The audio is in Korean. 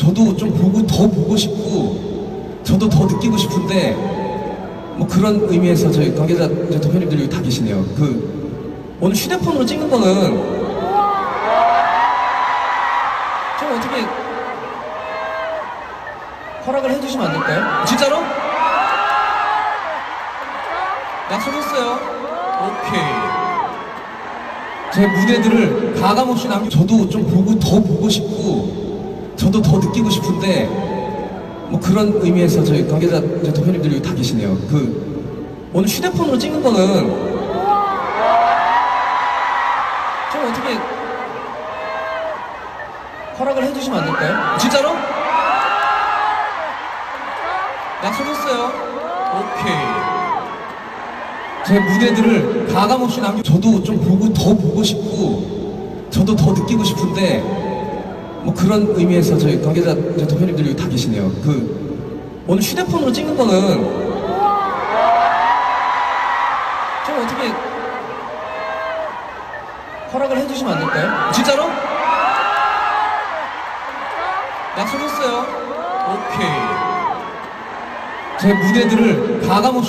저도 좀 보고 더 보고 싶고 저도 더 느끼고 싶은데 뭐 그런 의미에서 저희 관계자 대표님들이 여기 다 계시네요. 그 오늘 휴대폰으로 찍는 거는 좀 어떻게 허락을 해주시면 안 될까요? 진짜로? 약속했어요. 오케이. 제 무대들을 가감없이 남겨 저도 좀 보고 더 보고 싶고 저도 더 느끼고 싶은데 뭐 그런 의미에서 저희 관계자 이제 대표님들이 여기 다 계시네요. 그 오늘 휴대폰으로 찍는 거는 좀 어떻게 허락을 해주시면 안 될까요? 진짜로? 약속했어요. 오케이. 제 무대들을 가감없이 남겨 저도 좀 보고 더 보고 싶고 저도 더 느끼고 싶은데 뭐 그런 의미에서 저희 관계자 이제 대표님들이 여기 다 계시네요. 그 오늘 휴대폰으로 찍는 거는 좀 어떻게 허락을 해주시면 안 될까요? 진짜로? 약속했어요. 오케이. 제 무대들을 가감없이